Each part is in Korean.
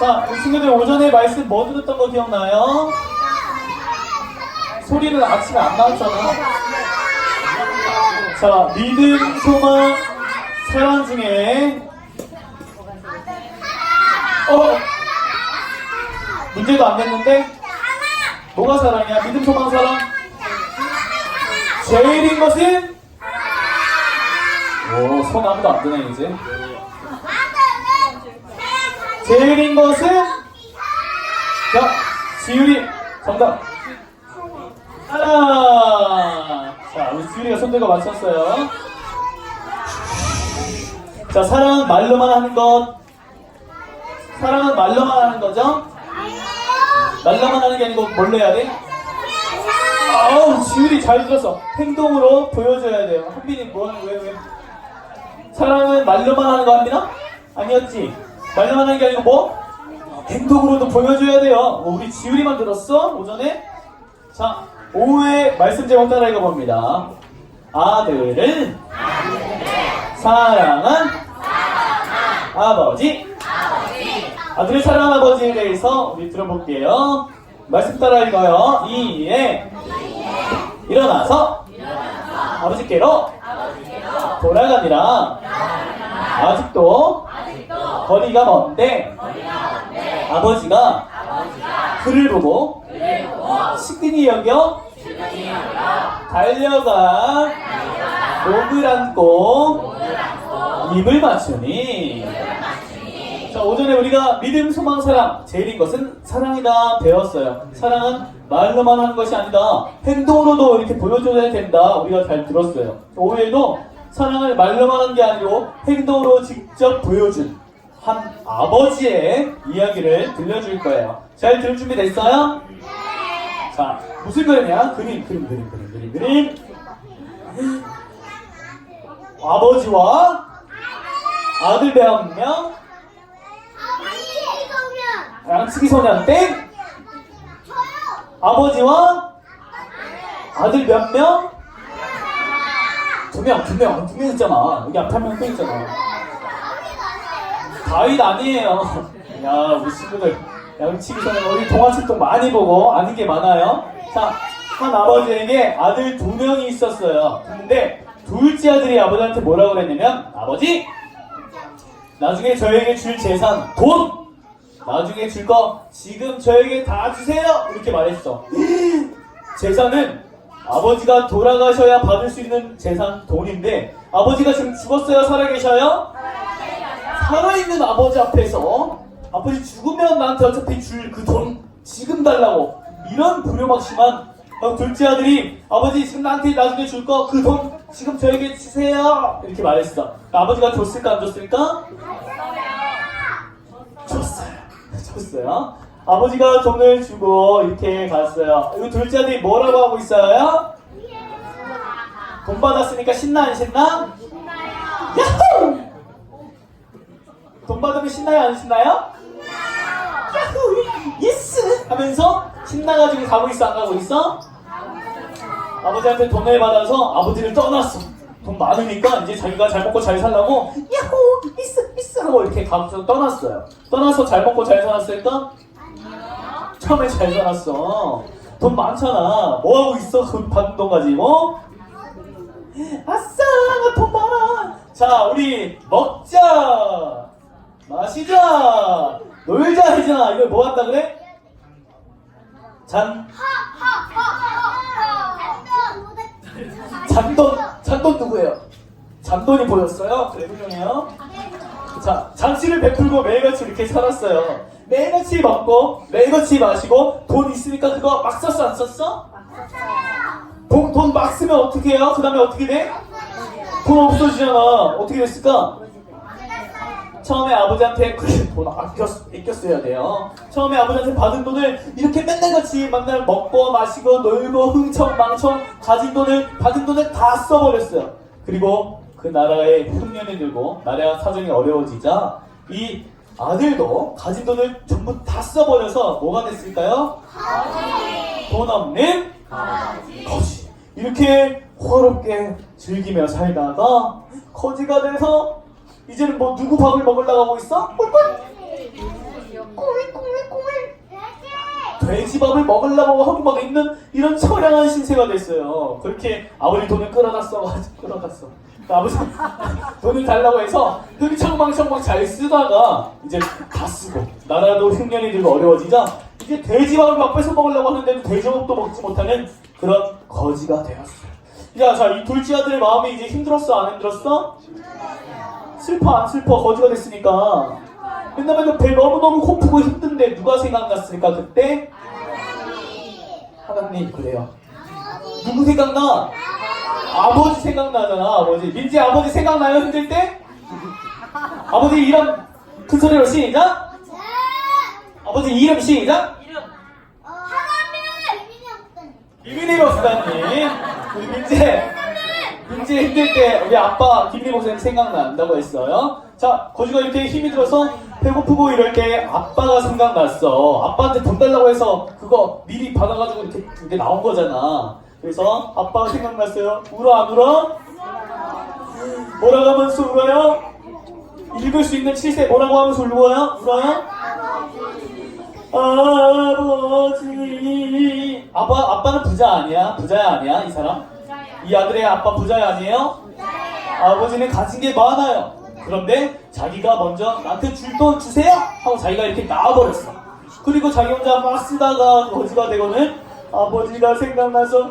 자, 우리 친구들 오전에 말씀 뭐 들었던 거 기억나요? 소리는 아침에 안 나왔잖아. 자, 믿음, 소망, 사랑 중에 어? 문제가 안 됐는데? 뭐가 사랑이야? 믿음, 소망, 사랑? 제일인 것은? 오, 손 아무도 안 드네, 이제. 제일인 것은? 자, 지율이 정답. 하나. 자, 우리 지율이가 손 들고 맞췄어요. 자, 사랑은 말로만 하는 것. 사랑은 말로만 하는 거죠? 말로만 하는 게 아니고 뭘로 해야 돼? 아우, 지율이 잘 들었어. 행동으로 보여줘야 돼요. 한빈이 뭐, 왜, 왜? 사랑은 말로만 하는 거 한빈아? 아니었지? 말로만 하는 게 아니고 뭐? 행동으로도 보여줘야 돼요. 어, 우리 지율이만 들었어? 오전에? 자, 오후에 말씀 제목 따라 읽어봅니다. 아들은 사랑한 아버지. 아들을 사랑한 아버지에 대해서 우리 들어볼게요. 말씀 따라 읽어요. 이에 일어나서 아버지께로 돌아가니라. 아직도 거리가 먼데? 아버지가 그를 보고 시근히 여겨 달려가 목을 안고 입을 맞추니. 자 오전에 우리가 믿음, 소망, 사랑 제일인 것은 사랑이다 배웠어요. 사랑은 말로만 하는 것이 아니다. 행동으로도 이렇게 보여줘야 된다. 우리가 잘 들었어요. 오후에도 사랑을 말로만 하는 게 아니고 행동으로 직접 보여준 한 아버지의 이야기를 들려줄 거예요 잘 들을 준비 됐어요? 자 무슨 그림이야? 그림 그림 그림 그림 그림 그림 아버지와 아들 몇 명? 양치기 소년 땡 아버지와 아들 몇 명? 두 명, 두 명, 두 명 있잖아. 여기 앞에 한명또 있잖아. 다윗 아니에요. 야, 우리 친구들. 양치기 소년 우리 동화책도 많이 보고 아는 게 많아요. 자, 한 아버지에게 아들 두 명이 있었어요. 근데 둘째 아들이 아버지한테 뭐라고 그랬냐면, 아버지! 나중에 저에게 줄 재산, 돈! 나중에 줄 거 지금 저에게 다 주세요! 이렇게 말했어. 재산은 아버지가 돌아가셔야 받을 수 있는 재산, 돈인데, 아버지가 지금 죽었어요? 살아계셔요? 살아있는 아버지 앞에서, 아버지 죽으면 나한테 어차피 줄 그 돈 지금 달라고. 이런 불효막심한 어, 둘째 아들이 아버지 지금 나한테 나중에 줄 거 그 돈 지금 저에게 주세요 이렇게 말했어 아버지가 줬을까 안 줬을까? 줬어요 줬어요 아버지가 돈을 주고 이렇게 갔어요 이 둘째 아들이 뭐라고 하고 있어요? 돈 받았으니까 신나 안 신나? 야호! 돈 받으면 신나요 안 신나요? 야호! 예스! 하면서 신나가지고 가고 있어 안 가고 있어? 아버지한테 돈을 받아서 아버지를 떠났어. 돈 많으니까 이제 자기가 잘 먹고 잘 살라고 야호 있어 있어 하고 이렇게 가서 떠났어요. 떠나서 잘 먹고 잘 살았을까? 처음에 잘 살았어. 돈 많잖아. 뭐 하고 있어? 그 받은 돈 가지고? 아싸 나돈 많아. 자 우리 먹자, 마시자, 놀자 하잖아. 이걸 뭐 한다 그래? 잔 잔돈, 잔돈 누구예요? 잔돈이 보였어요? 그래, 훌륭해요. 자, 장치를 베풀고 매일같이 이렇게 살았어요. 매일같이 먹고, 매일같이 마시고, 돈 있으니까 그거 막 썼어, 안 썼어? 돈, 돈막 쓰면 어떻게 해요? 그 다음에 어떻게 돼? 돈 없어지잖아. 어떻게 됐을까? 처음에 아버지한테 돈 아꼈, 아꼈어야 돼요. 처음에 아버지한테 받은 돈을 이렇게 맨날 같이 맨날 먹고 마시고 놀고 흥청 망청 가진 돈을 받은 돈을 다 써버렸어요. 그리고 그 나라에 흉년이 들고 나라 사정이 어려워지자 이 아들도 가진 돈을 전부 다 써버려서 뭐가 됐을까요? 돈 없는 거지. 이렇게 호화롭게 즐기며 살다가 거지가 돼서 이제는 뭐 누구 밥을 먹으려고 하고 있어? 꿀꿀. 돼지밥을 먹으려고 하고 막 있는 이런 처량한 신세가 됐어요. 그렇게 아버지 돈을 끌어갔어. 그러니까 아버지 돈을 달라고 해서 흥청망청막 잘 쓰다가 이제 다 쓰고 나라도 흉년이 들고 어려워지자 이제 돼지밥을 막 뺏어 먹으려고 하는데도 돼지밥도 먹지 못하는 그런 거지가 되었어요. 자, 자, 이 둘째 아들의 마음이 이제 힘들었어, 안 힘들었어? 슬퍼, 안 슬퍼, 거지가 됐으니까. 맨날 배 너무너무 고프고 힘든데 누가 생각났을까, 그때? 하나님, 그래요. 누구 생각나? 아버지 생각나잖아, 아버지. 민지 아버지 생각나요, 힘들 때? 아버지 이름 큰 소리로 시작! 아버지 이름 시작! 유민희 목사님, 우리 민재, 민재 힘들 때 우리 아빠 김민희 목사님 생각난다고 했어요. 자, 거지가 이렇게 힘이 들어서 배고프고 이럴 때 아빠가 생각났어. 아빠한테 돈 달라고 해서 그거 미리 받아가지고 이렇게 이게 나온 거잖아. 그래서 아빠가 생각났어요. 울어 안 울어? 뭐라고 하면서 울어요? 읽을 수 있는 7세 뭐라고 하면서 울어요? 울어요? 아버지 아빠 아빠는 부자 아니야 부자야 아니야 이 사람 이 아들의 아빠 부자야 아니에요? 아버지는 가진 게 많아요. 그런데 자기가 먼저 나한테 줄 돈 주세요 하고 자기가 이렇게 나와버렸어. 그리고 자기 혼자 막 쓰다가 거지가 되고는 아버지가 생각나서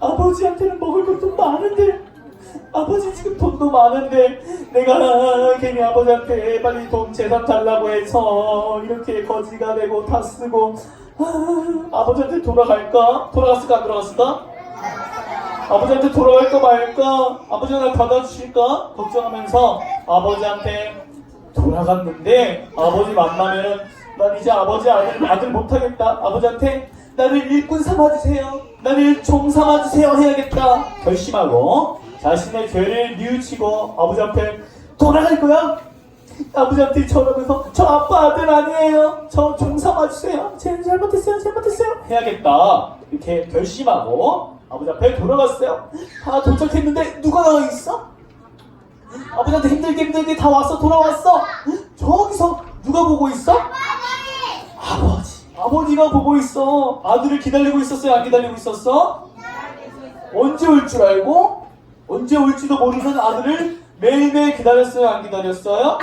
아버지한테는 먹을 것도 많은데 아버지 지금 돈도 많은데 내가 괜히 아버지한테 빨리 돈 재산 달라고 해서 이렇게 거지가 되고 다 쓰고 아, 아버지한테 돌아갈까? 돌아갔을까? 안 돌아갔을까? 아버지한테 돌아갈까 말까? 아버지가 날 받아주실까? 걱정하면서 아버지한테 돌아갔는데 아버지 만나면 난 이제 아버지 아들, 아들 못하겠다. 아버지한테 나를 일꾼 삼아주세요. 나를 종 삼아주세요 해야겠다. 결심하고 자신의 죄를 뉘우치고 아버지 앞에 돌아갈 거야? 아버지한테 전화해서 저 아빠 아들 아니에요. 저종 삼아주세요. 제 잘못했어요. 잘못했어요. 해야겠다. 이렇게 결심하고 아버지 앞에 돌아갔어요? 다 도착했는데 누가 나와 있어? 아버지한테 힘들게 힘들게 다 왔어? 돌아왔어? 저기서 누가 보고 있어? 아버지. 아버지가 보고 있어. 아들을 기다리고 있었어요? 안 기다리고 있었어? 언제 올 줄 알고? 언제 올지도 모르는 아들을 매일매일 기다렸어요? 안 기다렸어요?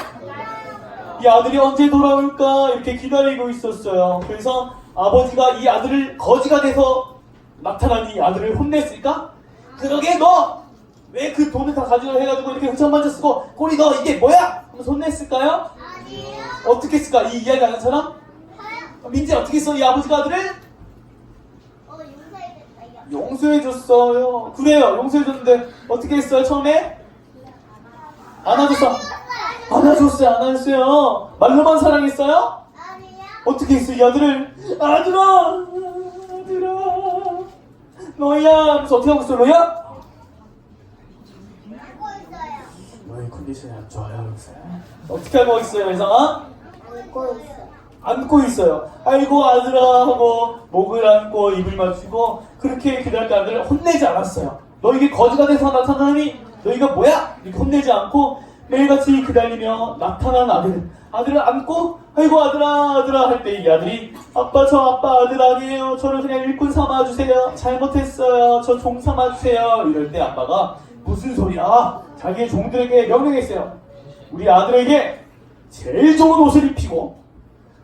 이 아들이 언제 돌아올까? 이렇게 기다리고 있었어요. 그래서 아버지가 이 아들을 거지가 돼서 나타난 이 아들을 혼냈을까? 그러게 너 왜 그 돈을 다 가지고 해가지고 이렇게 흥청만져 쓰고 꼬리 너 이게 뭐야? 하면서 혼냈을까요? 어떻게 했을까? 이 이야기 아는 사람? 민지 어떻게 했어? 이 아버지가 아들을? 용서해줬어요. 그래요, 용서해줬는데 어떻게 했어요, 처음에? 안아줬어. 안아줬어요, 안아줬어요. 말로만 사랑했어요? 어떻게 했어, 이 아들을? 아들아! 너야! 하면서 어떻게 하고 있어, 너야? 너의 컨디션이 안 좋아요, 요새. 어떻게 하고 있어요, 그래서? 안고 있어요. 아이고 아들아 하고 목을 안고 입을 맞추고 그렇게 기다릴 때 아들을 혼내지 않았어요. 너에게 거지가 돼서 나타나니 너희가 뭐야? 이렇게 혼내지 않고 매일같이 기다리며 나타난 아들 아들을 안고 아이고 아들아 아들아 할 때 이 아들이 아빠 저 아빠 아들 아니에요. 저를 그냥 일꾼 삼아 주세요. 잘못했어요. 저 종 삼아 주세요. 이럴 때 아빠가 무슨 소리야? 자기의 종들에게 명령했어요. 우리 아들에게 제일 좋은 옷을 입히고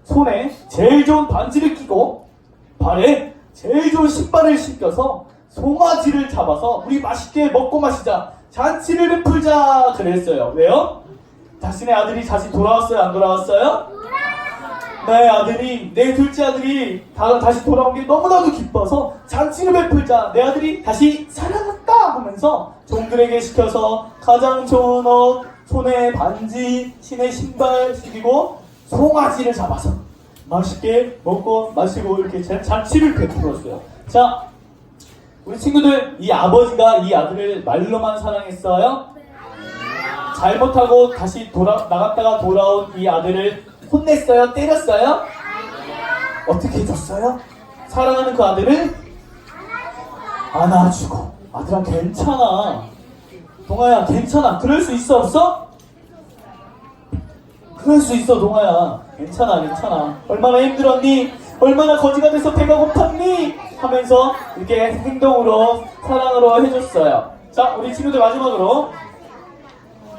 손에 제일 좋은 반지를 끼고 발에 제일 좋은 신발을 신겨서 송아지를 잡아서 우리 맛있게 먹고 마시자 잔치를 베풀자 그랬어요 왜요? 자신의 아들이 다시 돌아왔어요 안 돌아왔어요? 나의 아들이 내 둘째 아들이 다, 다시 돌아온 게 너무나도 기뻐서 잔치를 베풀자 내 아들이 다시 살아났다 하면서 종들에게 시켜서 가장 좋은 옷 손에 반지 신의 신발 신기고 송아지를 잡아서 맛있게 먹고 마시고 이렇게 잔- 잔치를 베풀었어요. 자, 우리 친구들 이 아버지가 이 아들을 말로만 사랑했어요? 잘못하고 다시 돌아 나갔다가 돌아온 이 아들을 혼냈어요? 때렸어요? 어떻게 해줬어요? 사랑하는 그 아들을 안아주고 아들아 괜찮아 동아야 괜찮아 그럴 수 있어 없어? 그럴 수 있어 동아야 괜찮아, 괜찮아. 얼마나 힘들었니? 얼마나 거지가 돼서 배가 고팠니? 하면서 이렇게 행동으로, 사랑으로 해줬어요. 자, 우리 친구들 마지막으로.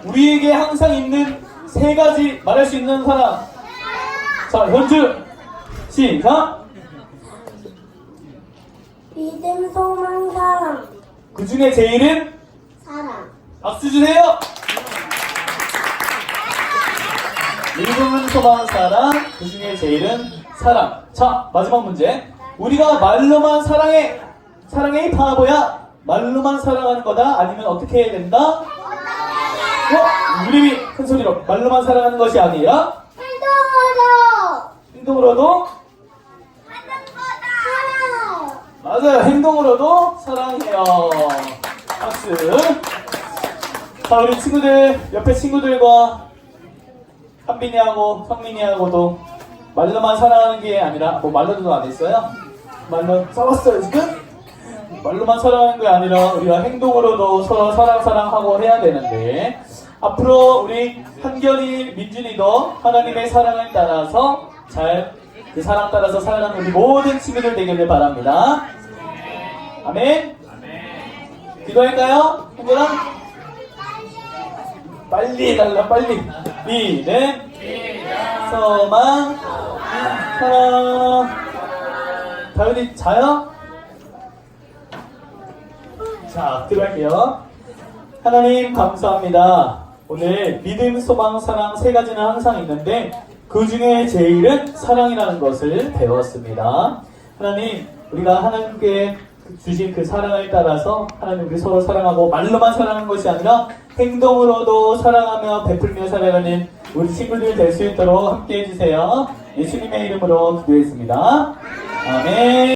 우리에게 항상 있는 세 가지 말할 수 있는 사람. 자, 현주. 시작. 믿음, 소망, 사랑. 그 중에 제일은 사랑. 박수 주세요. 믿음은 소망 사랑 그 중에 제일은 사랑. 자 마지막 문제. 우리가 말로만 사랑해 사랑해 이 바보야 말로만 사랑하는 거다 아니면 어떻게 해야 된다? 어? 유림이 큰 소리로 말로만 사랑하는 것이 아니라 행동으로 행동으로도. 맞아요. 행동으로도 사랑해요. 박수. 자, 우리 친구들, 옆에 친구들과 한빈이하고 성민이하고도 말로만 사랑하는 게 아니라, 뭐 말로도 안 했어요? 말로 싸웠어요, 지금? 말로만 사랑하는 게 아니라 우리가 행동으로도 서로 사랑, 사랑하고 해야 되는데, 앞으로 우리 한결이, 민준이도 하나님의 사랑을 따라서 잘, 그 사랑 따라서 살아가는 우리 모든 친구들 되기를 바랍니다. 아멘. 기도할까요? 한결아? 빨리 해달라, 빨리. 믿음, 소망, 사랑. 다윤이 자요? 자, 기도할게요. 하나님 감사합니다. 오늘 믿음, 소망, 사랑 세 가지는 항상 있는데 그 중에 제일은 사랑이라는 것을 배웠습니다. 하나님, 우리가 하나님께 주신 그 사랑을 따라서 하나님 우리 서로 사랑하고 말로만 사랑하는 것이 아니라 행동으로도 사랑하며 베풀며 살아가는 우리 친구들 될 수 있도록 함께 해주세요. 예수님의 이름으로 기도했습니다. 아멘.